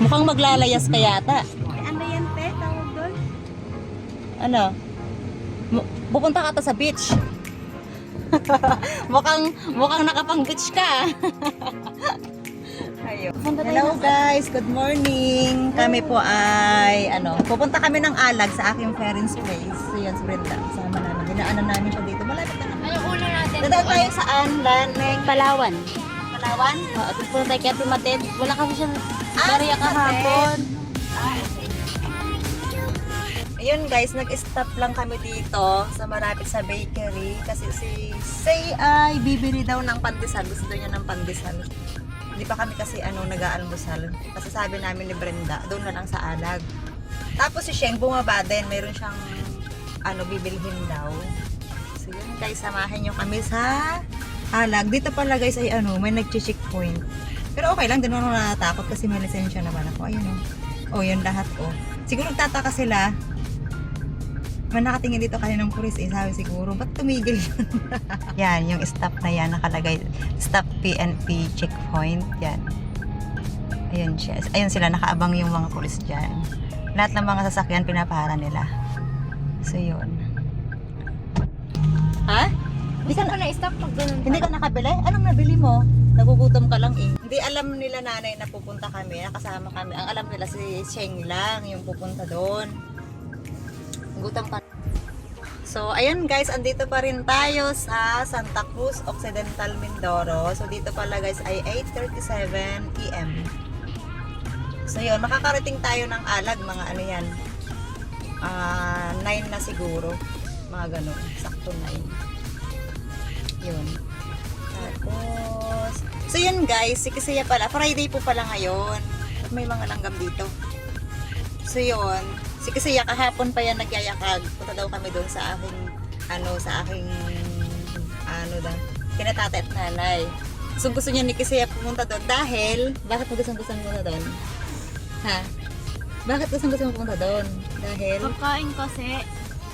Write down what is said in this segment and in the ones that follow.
Mukhang maglalayas ka yata. Ano yan, te? Tawag doon? Ano? Pupunta ka ta sa beach. mukhang mukhang nakapang beach ka. Hello guys, good morning. Kami po ay ano, pupunta kami ng Alag sa aking parents' place. So yun, si Brenda. Kasama namin. Dinaanan namin siya dito. Malapit na Dadaan tayo saan? Laneng. Palawan. Palawan? Oo, tapos punta tayo kay Ate Mated. Wala kasi siya Ah, barya Ate kahapon. Ayun guys, nag-stop lang kami dito sa marapit sa bakery kasi si Say ay bibili daw ng pandesal. Gusto niya ng pandesal. Hindi pa kami kasi ano nag-aalmusal. Kasi sabi namin ni Brenda, doon na lang sa alag. Tapos si Sheng bumaba din. Meron siyang ano bibilhin daw. Guys, samahan niyo kami sa alag. Dito pala guys ay ano, may nag-checkpoint. Pero okay lang, din ako natatakot kasi may lisensya naman ako. Ayun oh. Oh, yun lahat oh. Siguro nagtataka sila, may nakatingin dito kanina ng pulis eh, sabi siguro, ba't tumigil yun? yan, yung stop na yan, nakalagay, stop PNP checkpoint, yan. Ayun siya. Ayun sila, nakaabang yung mga pulis dyan. Lahat ng mga sasakyan, pinapahara nila. So, yun. Ha? Hindi ka, na, na-stop pag ganun. hindi ka nakabili? Anong nabili mo? Nagugutom ka lang eh. Hindi alam nila nanay na pupunta kami, nakasama kami. Ang alam nila si Sheng lang yung pupunta doon. Gutom ka. So, ayun guys, andito pa rin tayo sa Santa Cruz Occidental, Mindoro. So, dito pala guys ay 8.37 p.m. So, yun, makakarating tayo ng alag, mga ano yan. Ah, 9 na siguro. Mga ganun, sakto 9. Yun. Tapos, so yun guys, si Kisaya pala, Friday po pala ngayon. May mga langgam dito. So yun, si Kisaya kahapon pa yan nagyayakag. Punta daw kami doon sa aking, ano, sa aking, ano da, kinatate at nanay. So gusto niya ni Kisaya pumunta doon dahil, bakit mo gusto gusto pumunta doon? Ha? Bakit gusto gusto pumunta doon? Dahil, Pagkain kasi,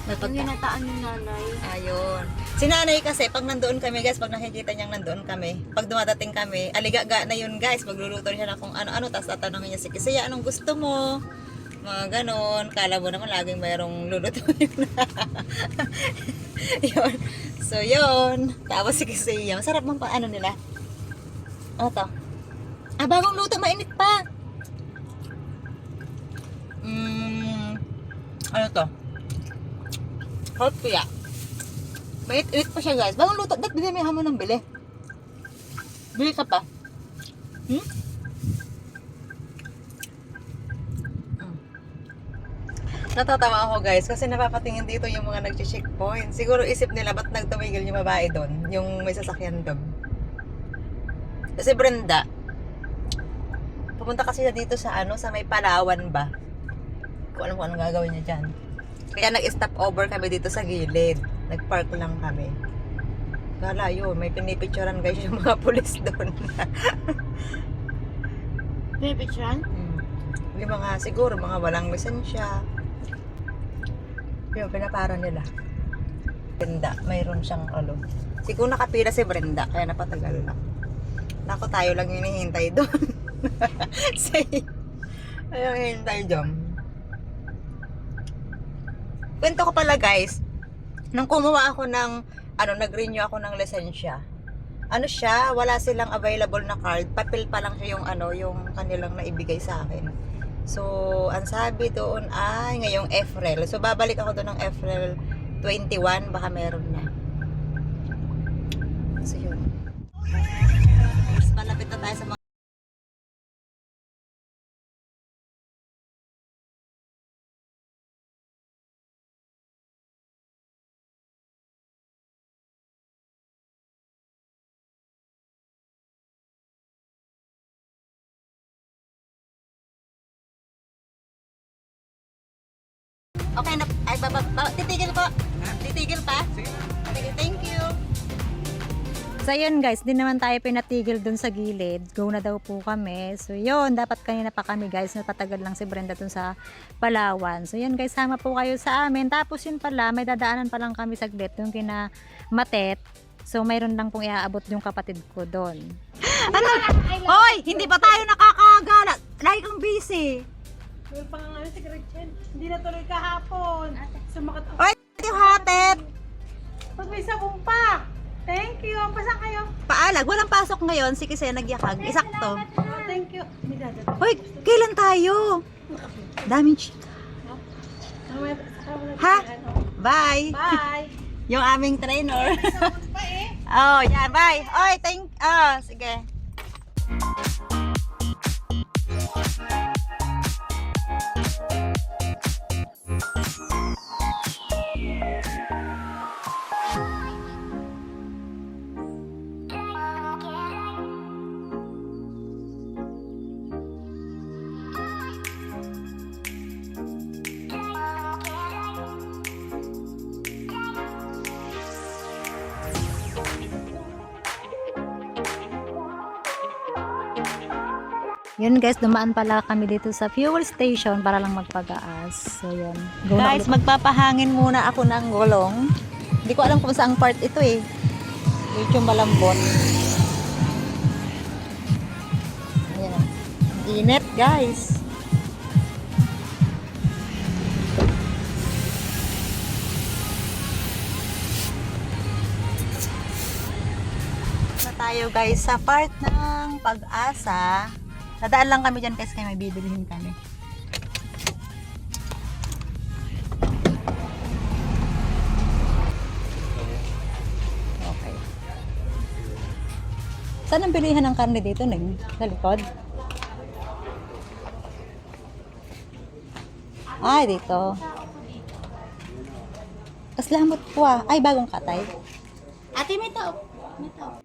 may yung ginataan ni nanay. Ayun. Si nanay kasi, pag nandoon kami guys, pag nakikita niyang nandoon kami, pag dumadating kami, aligaga na yun guys, magluluto siya na kung ano-ano, tapos tatanungin niya si Kisaya, anong gusto mo? Mga ganon. Kala mo naman laging mayroong lulutuin na. yun. So, yun. Tapos si Kisaya, masarap man pa ano nila. Ano to? Ah, bagong luto, mainit pa. Mm, ano to? Hot kaya. Mait-it pa siya guys. Bagong luto. Dahil may hamon ng bili. Bili ka pa. Hmm? Mm. Natatawa ako guys kasi napapatingin dito yung mga nag-checkpoint. Siguro isip nila ba't nagtumigil yung babae doon, yung may sasakyan doon. Kasi Brenda, pupunta kasi siya dito sa ano, sa may Palawan ba? Kung alam ko anong gagawin niya dyan. Kaya nag-stop over kami dito sa gilid. Nag-park lang kami. Kala yun, may pinipicturan guys yung mga pulis doon. Pipicturan? Hmm. Yung mga, siguro, mga walang lisensya. Yung pinapara nila. Brenda, mayroon siyang ano. Siguro nakapila si Brenda, kaya napatagal na. Nako, tayo lang yung hinihintay doon. Say, ayun hinihintay doon. Kwento ko pala guys, nung kumuha ako ng, ano, nag-renew ako ng lisensya, ano siya, wala silang available na card, papel pa lang siya yung ano, yung kanilang naibigay sa akin. So, ang sabi doon ay ngayong April. So, babalik ako doon ng April 21, baka meron na. So, yun. Mas malapit na tayo sa mga Okay na. Ay, baba, baba, titigil po. Titigil pa? Sige. Thank you. So yun guys, di naman tayo pinatigil dun sa gilid. Go na daw po kami. So yun, dapat kanina pa kami guys, napatagal lang si Brenda dun sa Palawan. So yun guys, sama po kayo sa amin. Tapos yun pala, may dadaanan pa lang kami saglit yung kina Matet. So, mayroon lang pong iaabot yung kapatid ko doon. Ano? Hoy, hindi pa tayo nakakagala. Lagi kang busy. May pangangalan si Gretchen. Hindi na tuloy kahapon. Sumakat ako. Hoy, yung hatid. Pag may sabong pa. Thank you. Pasa kayo. Paalag, walang pasok ngayon. Si Kisay nagyakag. Isakto. Oh, thank you. May dadating. Hoy, kailan tayo? Daming chika. Ha? Bye. Bye. Yung aming trainer. Pa eh. oh, yan. Bye. Oy, thank... Oh, sige. Yun guys, dumaan pala kami dito sa fuel station para lang magpagaas. So yun. Go na Guys, magpapahangin muna ako ng gulong. Hindi ko alam kung saang part ito eh. Medyo malambot. Ayan o. Init guys. na tayo guys sa part ng pag-asa. Dadaan lang kami dyan guys kaya may bibilihin kami. Okay. Saan ang bilihan ng karne dito, Ning? Sa likod? Ay, dito. Mas lamot po ah. Ay, bagong katay. Ate, may tao. May tao.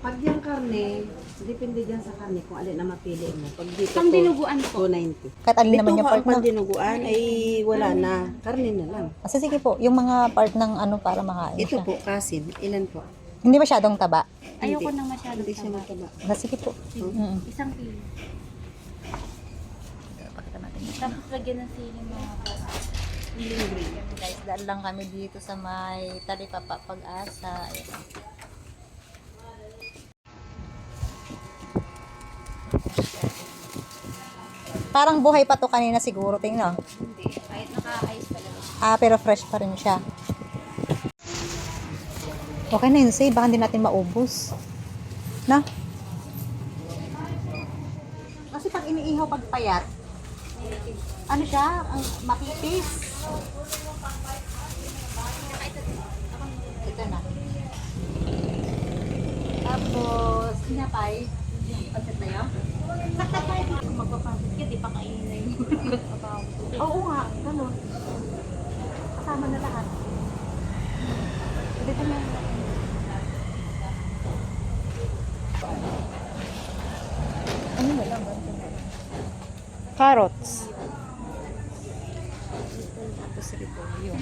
Pag yung karne, depende dyan sa karne kung alin na mapili mo. Pag dito Pang po, dinuguan po. 290. Kahit alin naman yung nga part ang na. pandinuguan ay wala na. Karne na lang. Asa sige po, yung mga part ng ano para makain Ito siya. po, kasin. Ilan po? Hindi masyadong taba. Ayoko nang masyado Hindi siya taba. mataba. Asa sige po. Mm. Isang kilo. Pakita natin. Tapos lagyan ng sili mga Guys, daan lang kami dito sa may talipapa pag-asa. Ayan. Parang buhay pa to kanina siguro. Tingnan. Hindi. Kahit naka-ice pa lang. Ah, pero fresh pa rin siya. Okay na yun, say. Baka hindi natin maubos. Na? Kasi pag iniihaw pag payat, ano siya? Ang mapipis. Ito na. Tapos, sinapay. Yun? Magpapasit ka, di pa kainin na yung Oo nga, ganun. Kasama na lahat. Dito na. Ano na lang? Carrots. Tapos repolyo.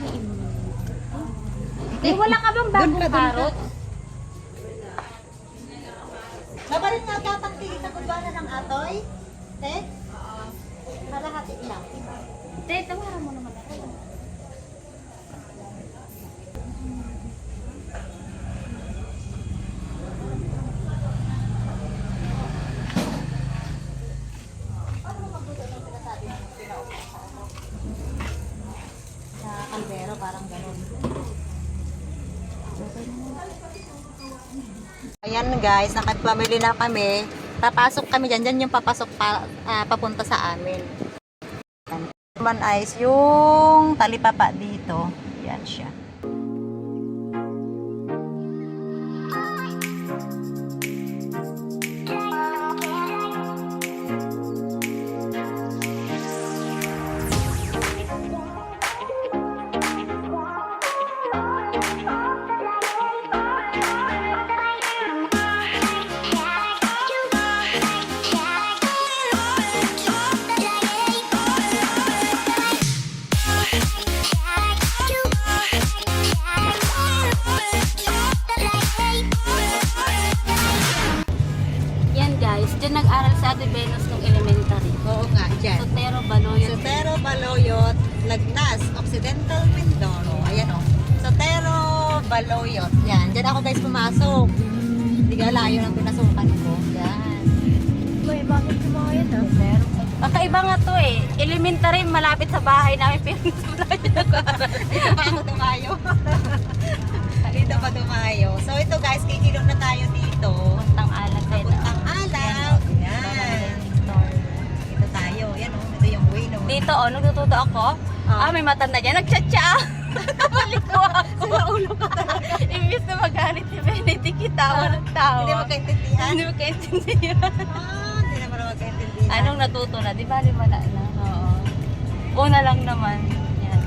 Eh, wala ka bang bagong Doon ka, doon ka. karot? Mabalit na tatangtingin sa kumbana ng atoy? Te? Kalahati lang. Te, tawaran mo naman ako. Sa kaldero, parang ganun. Ayan guys, nakapamili na kami. Papasok kami dyan. Dyan yung papasok pa, ah, papunta sa amin. Yan. Is yung talipapa dito. Yan siya. Baloyot. Yan, dyan ako guys pumasok. Hindi ka layo ng pinasukan ko. Yan. May bakit kumain ah? Kakaiba nga to eh. Elementary, malapit sa bahay namin. Pero Dito pa ako dumayo. dito pa dumayo. So ito guys, kikilok na tayo dito. Puntang alat din. Papuntang alaw. Yan. Dito tayo. Yan oh, ito yung way no. Dito, oh, nagtututo ako. Ah, may matanda dyan. Nagchatcha. Kabalik ko ako. Sa ulo ka talaga. Imbis na magalit si Benedict, tawa ng tawa. Hindi magkaintindihan. Hindi magkaintindihan. Ah, hindi naman magkaintindihan. Anong natuto na? Di ba limala na? Oo. Una lang naman. Yan.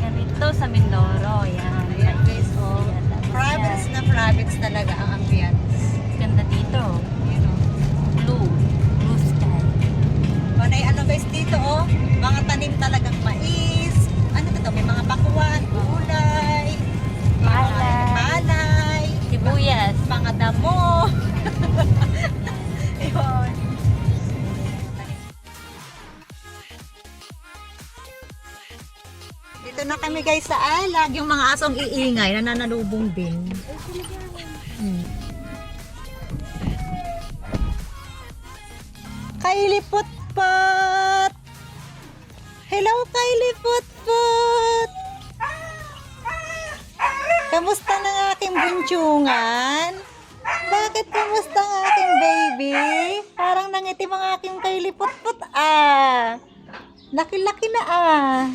Ganito sa Mindoro. Yan. Ayan guys, oh. Province na province talaga ang ambience. Ganda dito. Oh. Blue. Blue sky. Panay ano guys dito oh, Na guys sa alag. Yung mga asong iingay, nananalubong din. Hmm. Kylie Putput! Hello, Kylie Putput! Kamusta ng aking bunsyungan? Bakit kamusta ang aking baby? Parang nangitim ang aking Kylie Putput ah. Laki-laki na ah.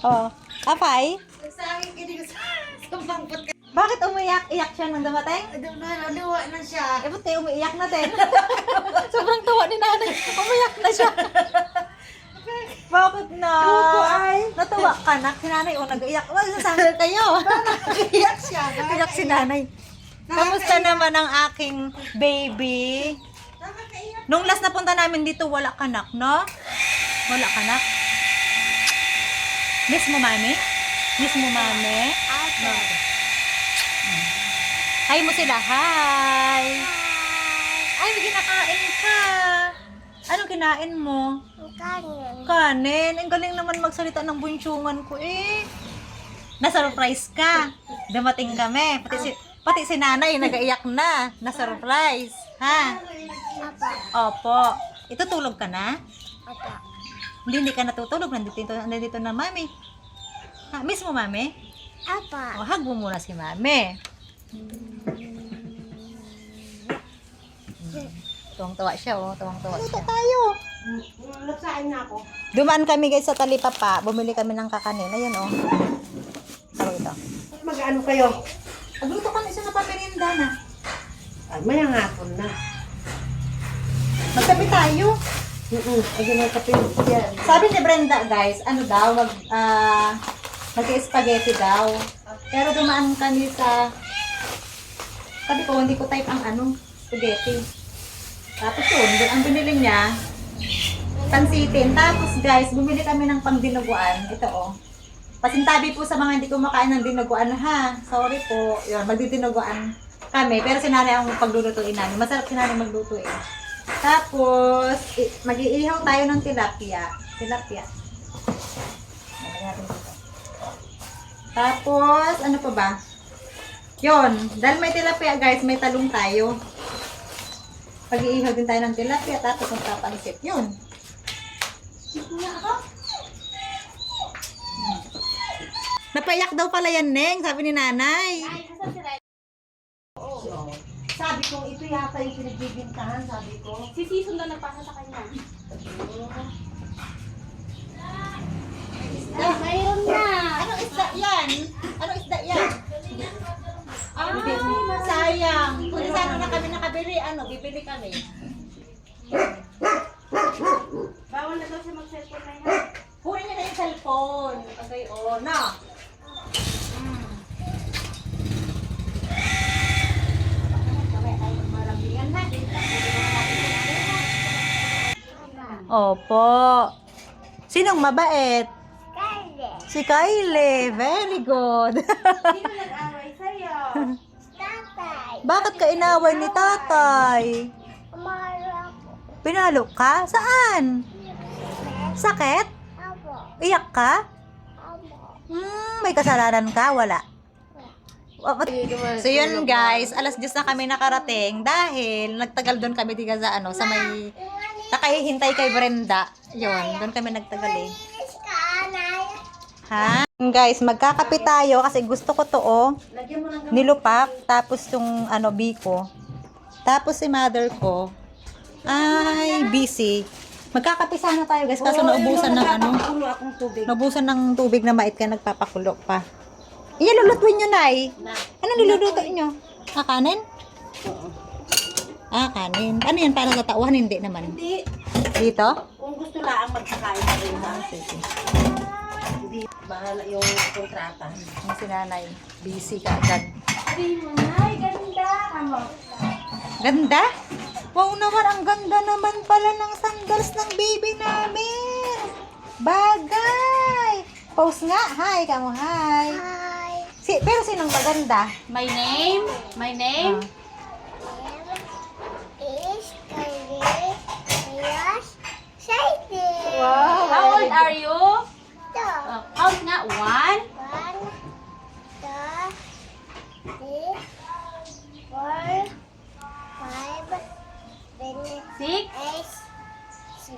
Oh, apay? Bakit umiyak-iyak siya nang dumating? Naluwa na siya. Eh, buti umiiyak na din. Sobrang tawa ni nanay. Umiyak na siya. Bakit na? Natuwa ka na. Si nanay, oh, nag-iyak. Wag sasabi kayo. nag-iyak siya. Nag-iyak si nanay. Kamusta naman ang aking baby? Nung last na punta namin dito, wala kanak, no? Wala kanak. Miss mo, mami? Miss mo, mami? No. Hi mo sila. Hi! Ay, may kinakain ka. Anong kinain mo? Kanin. Kanin? Ang galing naman magsalita ng bunsyungan ko eh. Na-surprise ka. Dumating kami. Pati si, pati si nanay nagaiyak na. Na-surprise. Ha? Opo. Itutulog ka na? Opo. Hindi, hindi ka natutulog. Nandito, nandito na mami. Ha, miss mo mami? Opo. O, hug mo muna si mami. Tuwang-tuwa siya, oh. Tuwang-tuwa siya. tayo. Nagsain na ako. Dumaan kami guys sa Talipapa. Bumili kami ng kakanin. Ayun, oh. Tawag ito. Mag-ano kayo? Agluto kami sa napamerinda na. Ay, may hapon na. Magkape tayo. Mm-mm. Pwede na kape. Sabi ni Brenda, guys, ano daw, mag, ah, mag-spaghetti daw. Pero dumaan kami sa, sabi ko, hindi ko type ang ano, spaghetti. Tapos yun, doon ang binili niya, pansitin. Tapos guys, bumili kami ng pangdinuguan. Ito oh. Pasintabi po sa mga hindi kumakain ng dinuguan ha. Sorry po. Yun, magdidinuguan kami. Pero sinanay ang paglulutuin namin. Masarap sinanay magluto eh. Tapos, mag-iihaw tayo ng tilapia. Tilapia. Tapos, ano pa ba? Yon, dahil may tilapia guys, may talong tayo. Pag-iihaw din tayo ng tilapia, tapos magpapansit. Yun. Napaiyak daw pala yan, Neng, sabi ni nanay. Sabi ko, ito yata yung pinagbibintahan, sabi ko. Si Season na nagpasa sa kanya. Ah, mayroon na. Anong isda yan? Anong isda yan? Ay, sayang. Kung sana na kami nakabili, ano, bibili kami. Bawal na daw siya mag-cellphone na yan. Kunin niya na yung cellphone. Okay, oh, na. Mm. Opo. Sinong mabait? Kylie. Si Kylie. Very good. Sino nag-away sa'yo? Bakit ka inaway ni tatay? Pinalo ka? Saan? Sakit? Iyak ka? Hmm, may kasalanan ka? Wala. So yun guys, alas 10 na kami nakarating dahil nagtagal doon kami diga sa ano, sa may nakahihintay kay Brenda. Yun, doon kami nagtagal eh. Ha? Guys, magkakape tayo kasi gusto ko to oh. Nilupak, tapos yung ano, biko. Tapos si mother ko, ay busy. Magkakape sana tayo guys kaso naubusan ng ano. Akong tubig. Naubusan ng tubig na mait ka nagpapakulo pa. Iya, lulutuin nyo, Nay. Ano niluluto nyo? Ah, kanin? Ah, kanin. Ano yan? Para sa tauhan? Hindi naman. Hindi. Dito? Kung gusto lang magkakain ka rin ba? Hindi. Bahala yung kontrata. Ang sinanay. Busy ka agad. Ay, ganda. Tama. Ganda? Wow naman, ang ganda naman pala ng sandals ng baby namin. Bagay. Pose nga. Hi, kamo. Hi. Hi. Si, pero sinong maganda? My name? My name? Wow. How old are you? Uh, count nga. One, six,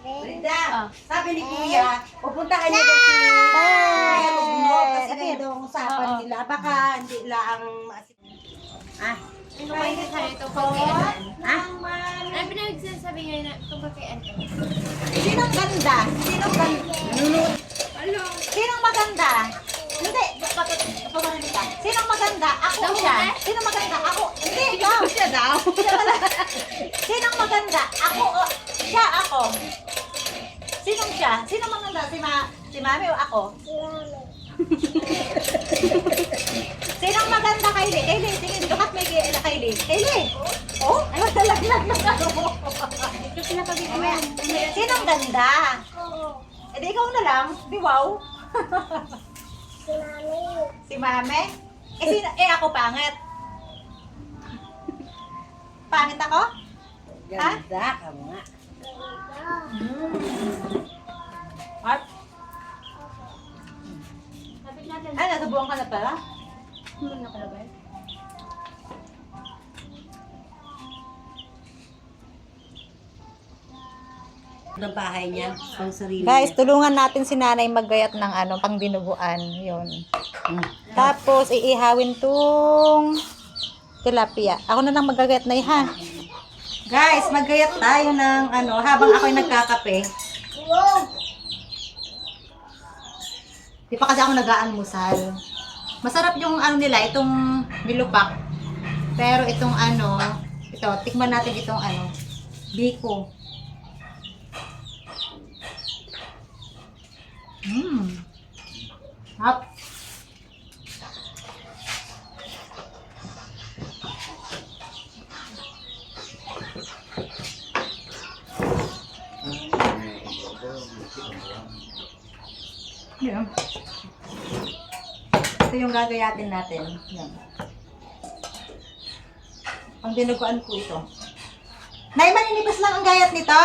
Brenda, Ah. sabi ni Kuya, pupuntahan niyo daw si Kuya Lugnog kasi ang usapan Oo. nila. Baka hindi lang maasin. Ah, Ano kayo sa ito pagkailan? ah, Ano pinagsasabi ngayon na ito pagkailan? Sinong ganda? Sinong ganda? Sinong maganda? Hindi. Pumarinig ka. Sinong maganda? Ako siya? Sinong maganda? Ako. Hindi, ikaw. Siya daw. Sinong maganda? Ako o siya? Ako. Sinong siya? Sinong maganda? Si, ma si mami o ako? Sinong maganda, Kylie? Kylie, tingin. Dukat may kay Kylie. Kylie. Oh? Ay, matalaglag na ako. Sinong ganda? Eh di ikaw na lang. Di wow. si Mame. Eh, sino, eh ako pangit. Pangit ako? ganda ka nga. At, Lapit natin. ay, nasubukan ka na pala? Ano ng bahay niya, pang sarili Guys, niya. tulungan natin si nanay maggayat ng ano, pang dinuguan. Yun. Mm. Tapos, iihawin tong tilapia. Ako na lang magagayat na ha. Guys, maggayat tayo ng ano, habang ako'y nagkakape. Di pa kasi ako nag-aanmusal. Masarap yung ano nila, itong nilupak. Pero itong ano, ito, tikman natin itong ano, biko. Mmm. Hap. Yan. Ito yung gagayatin natin. Yan. Ang dinuguan ko ito. Nay, maninipis lang ang gayat nito?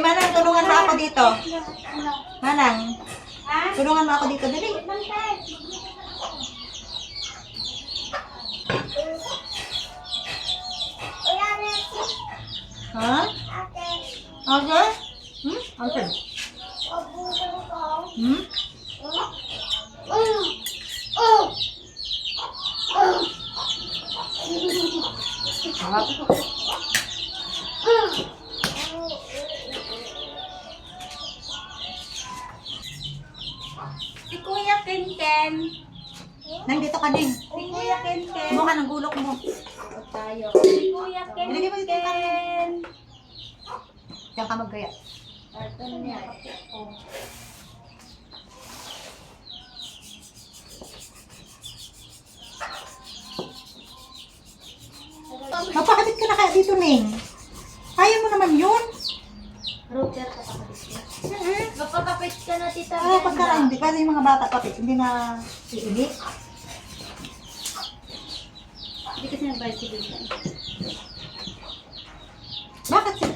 Hoy, Manang, tulungan mo ako dito. Manang, tulungan mo ako dito. Dali. Ha? Okay? Hmm? Okay. Hmm? Sarap.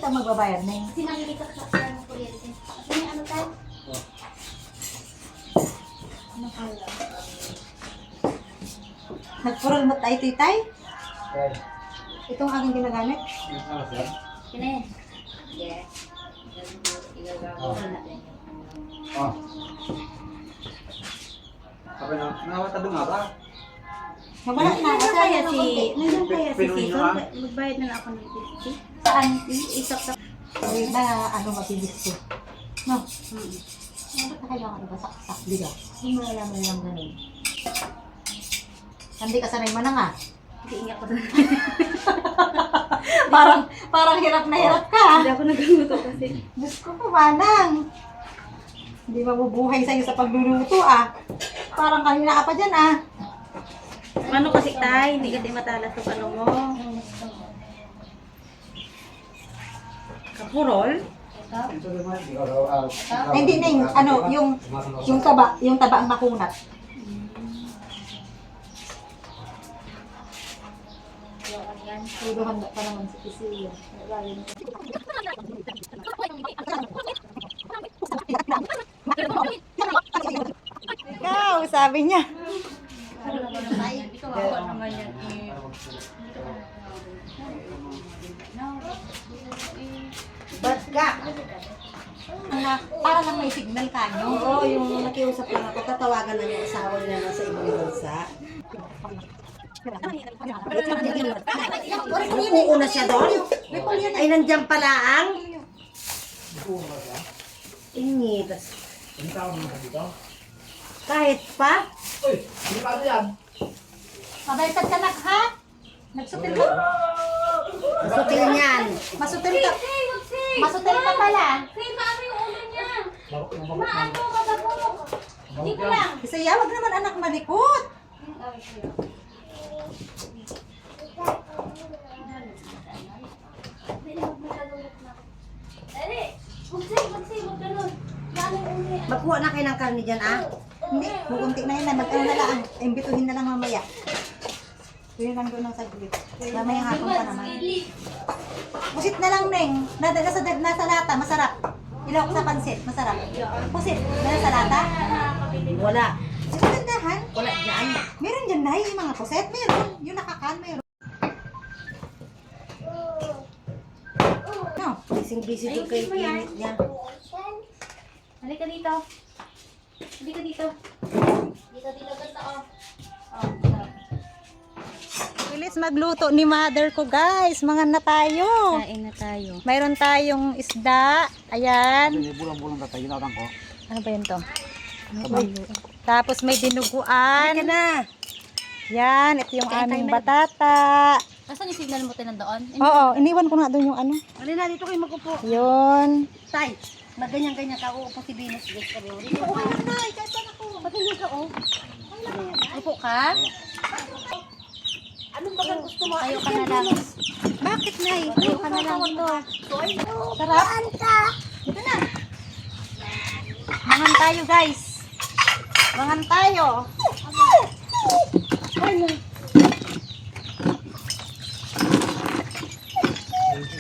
Sila magbabayad na yun? Nakikita ko sa ng kuryente. Kasi may ano tayo? Nagpural mo tayo, titay? Itong aking ginagamit? Kina yan. Yes. Oh. Sabi na, nawatabi nga ba? Mawala na. Kaya ano, si, nandiyan kaya si ah. Magbayad na lang ako ng 50. Saan? Isok sa... Ay, na ano mabilis ko. No? Hmm. Ano ba kailangan iba saksak? Diba? Hindi mo nalaman lang ganun. Hindi ka sanay mo na nga. Hindi iyak ko doon. parang, parang hirap na hirap ka. Hindi ako nagluluto kasi. Diyos ko po, manang. Hindi mabubuhay sa'yo sa pagluluto ah. Parang kanina ka pa dyan ah. Ano kasi tay, hindi kasi matalas yung ano mo. Kapurol? Ay, hindi na yung, ano, yung, yung taba, yung taba ang makunat. Todo handa pa naman si Kisiya. Ikaw, sabi niya. Kawawa naman yan Mga, para lang may signal ka nyo. Oo, yung nakiusap lang ako, tatawagan na yung asawa niya nasa ibang bansa. Uupo na siya doon? Ay, nandiyan pala ang... Ingi, tas... Kahit pa? Mabaitan ka nak, ha? Nagsutil ka? Masutil niyan. Masutil ka? Masutil ka pala. Say, maano yung ulo niya? Maano, mababok. Hindi ko lang. Kasi ya, wag naman anak malikot. Magkuha na kayo ng karne dyan, ah? Hindi, kukunti na yun. Mag-ano na lang. Imbituhin na lang mamaya. Yun lang doon ng saglit. Mamaya hapon pa naman. Pusit na lang, Neng. Nada, nasa, nasa lata, masarap. Ilaw ko sa pansit, masarap. Pusit, nasa lata. Wala. Sa kagandahan. Wala dyan. Meron dyan, Nay, yung mga puset. Meron. Yung nakakan, meron. No. Bising-busy doon kayo init niya. Halika dito. Halika dito. Dito, dito, dito. Oh, Bilis magluto ni mother ko, guys. Mga na tayo. Kain na tayo. Mayroon tayong isda. Ayan. Bulang-bulang tatay, ginatang ko. Ano ba yun to? Tapos may dinuguan. Halika na. Yan, ito yung aming batata. Nasaan yung signal mo tayo nandoon? Oo, iniwan ko nga doon yung ano. Halina, dito kayo magupo. Yun. Tay, magganyan-ganyan ka. Uupo si Venus. Ka rin. Dito ka. Patingin ka, oh. Upo ka? Anong bagang gusto mo? Tayo ka na lang. Bakit, Nay? Tayo ka na lang dito. Sarap. Ito na. Mangan tayo, guys. Mangan tayo.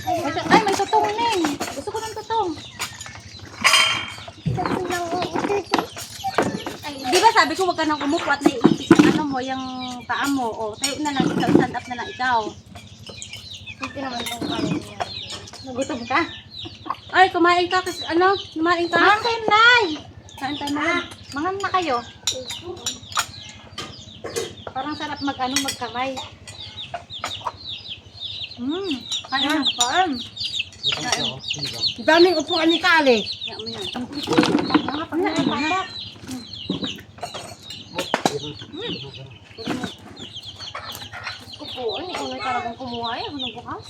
Ay, ay, may tutong, Neng. Gusto ko ng tutong. Ay, di ba sabi ko wag ka nang umupo at naiipit ano mo, yung paa mo. O, tayo na lang ikaw, stand up na lang ikaw. Hindi naman itong kanin niya. Nagutom ka? Ay, kumain ka kasi ano? Kumain ka? Mangan kayo, Nay. Kain tayo na. Mangan na kayo. Parang sarap mag ano, magkamay. Mm. Kain na. Kain. Ang daming upuan ni Kali. Yan mo yan. Mga pagkain, papak. Upuan, ikaw na talagang kumuha eh. Ano bukas?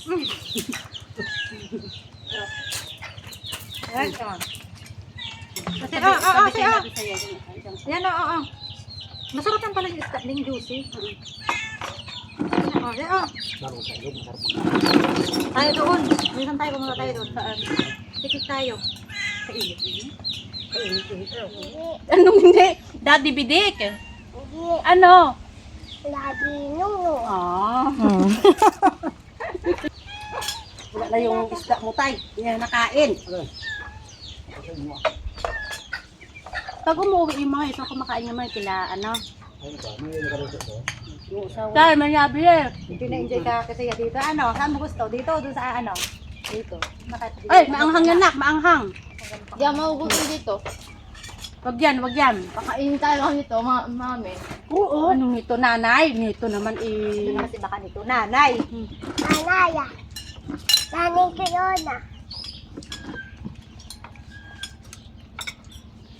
Ayan, come on. Kasi, ah, ah, ah, ah. oo, oo. Masarap yan pala yung isda, yung juicy. Ayan, oh. Tayo doon. Minsan tayo pumunta tayo doon. Saan? Tikit tayo. Anong hindi? Daddy Bidik. Ano? Lagi nung Ah. Wala na yung isda mo, tay. Hindi na nakain. Pag umuwi yung mga ito, kumakain naman kila ano. Dahil mayabli eh. Pina-enjoy ka kasi dito. Ano? Saan mo gusto? Dito o doon sa ano? Dito. Ay, maanghang yan nak, maanghang. Di ako magugutom dito. Wag yan, wag yan. Kakainin tayo lang nito, ma mami. Oo. Anong nito, nanay? Nito naman eh. Ano kasi baka nito? Nanay. Anaya. Nanay ko yun ah.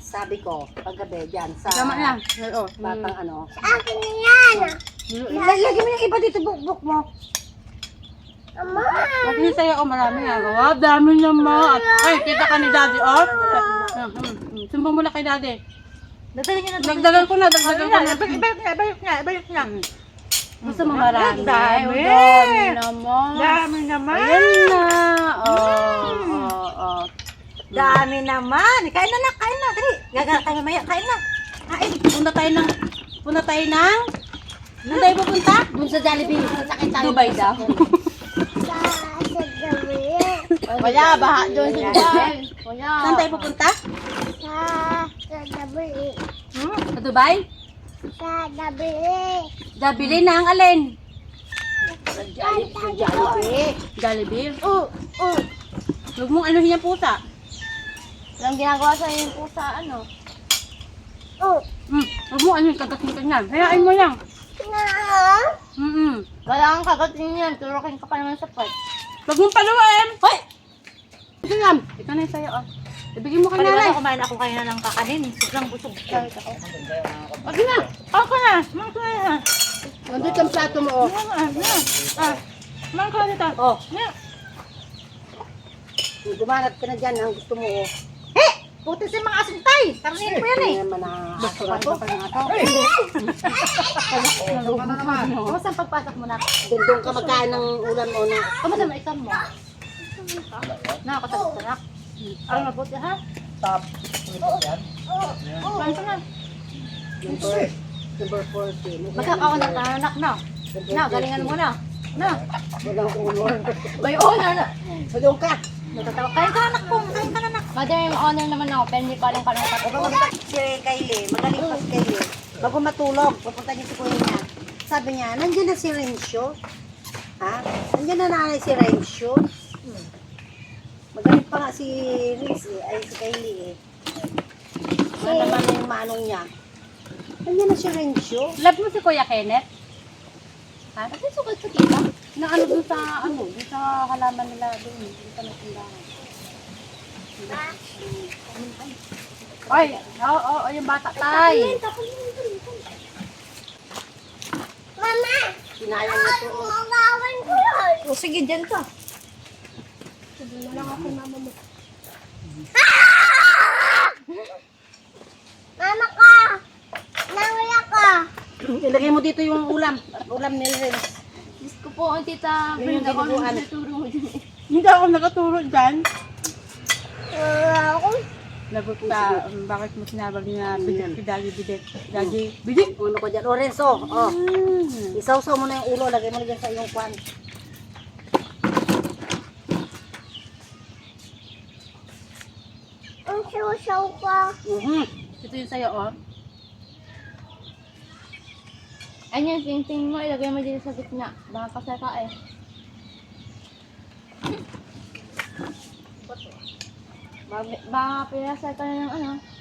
Sabi ko, paggabi dyan sa Tama lang. Oo. batang ano. Akin na yan ah. Lagyan mo yung iba dito, bukbuk mo. Hindi sa'yo, oh, marami nga. Oh, dami naman. Ay, kita ka ni daddy, oh. Hmm, hmm, hmm. Sumbong mo na kay daddy. Dadalhin niyo na. Dagdagan ko na, dagdagan ko na. Ibayot nga, ibayot nga, ibayot nga. Gusto mo marami? Dami. Dami naman. Dami naman. Ayan na. Oh, oh, oh. Dami naman. Kain na na, kain na. Dali. Gagana tayo mamaya. Kain na. Kain. Punta tayo ng... Punta tayo ng... Saan tayo pupunta? Doon sa Jollibee, sasakit tayo. Dubai daw. Sa sa. Wala, baha doon sa Dubai. Saan tayo pupunta? Sa sa gabi. Hmm? Sa Dubai? Sa gabi. Dabili na ang alin? Jollibee. Jollibee? Oo, oo. Huwag mong anuhin yung pusa. Walang ginagawa sa yung pusa, ano? Oh. Hmm. Huwag mong anuhin kagating yan. Hayain mo lang. Na. Mm-mm. Wala kang kagatin yan, turukin ka pa naman sa pot. Huwag mong paluin! Hoy! Ito lang. Ito na yung sa'yo, oh. Ibigin mo kay nanay. Paliwanag kumain ako kayo na ng kakanin. Sobrang busog. Huwag na. Ako na. Mang ka na. Nandito ang plato mo, oh. Mang ka na. Ah. Mang ka na. Oh, Na. gumanat ka na dyan ang gusto mo, oh. Puti si mga asintay. Karnin ko yan eh. Naman na aso na to. Kamusta ang pagpasok mo na? Doon ka magkain ng ulam mo na. Kamusta na isang mo? Nakakasagot ka na. Ano mabuti ha? Top. Kain ka na. Number, number 14. Magkakaunang ka na anak na. Na, galingan mo na. Na. Walang honor. May honor na. Doon ka. Natatawa. Kain ka anak po. Kain ka na anak. Mother, yung honor naman ako, pero hindi pa rin kami Bago si Kylie, magaling pa si Kylie. Bago matulog, pupunta niya si kuya niya. Sabi niya, nandiyan na si Rencio. Ha? Nandiyan na nanay si Rencio. Hmm. Magaling pa nga si Riz eh, ay si Kylie eh. Ano naman yung manong niya. Nandiyan na si Rencio. Love mo si Kuya Kenneth? Ha? Kasi sukat sa tita. Na ano dun sa, ano, dun sa halaman nila doon. Dun sa may tindahan. Ay, oo, oh, oh, yung bata tay. Mama. Sinayang niya to. oh. Magawan ko yun. O sige, dyan ka. Mama ka. Nawala ka. Ilagay mo dito yung ulam. Ulam ni Renz. Diyos ko po, ang tita. Yun yung Brenda, ako nang naturo mo dyan. Hindi ako nakaturo dyan. Wala ako. Lagot ka, um, bakit mo sinabag niya bidik si Daddy bidik? Daddy, bidik? Uno ko dyan. Lorenzo, oh. Isawsaw mo na yung ulo. Lagay mo na dyan sa iyong kwan. Ang susaw ka. Mhm. Ito yung sa'yo, oh. Ayun, ting-ting mo, ilagay mo dito sa gitna. Baka kasay ka eh. Baka pinasay ka na ng ano.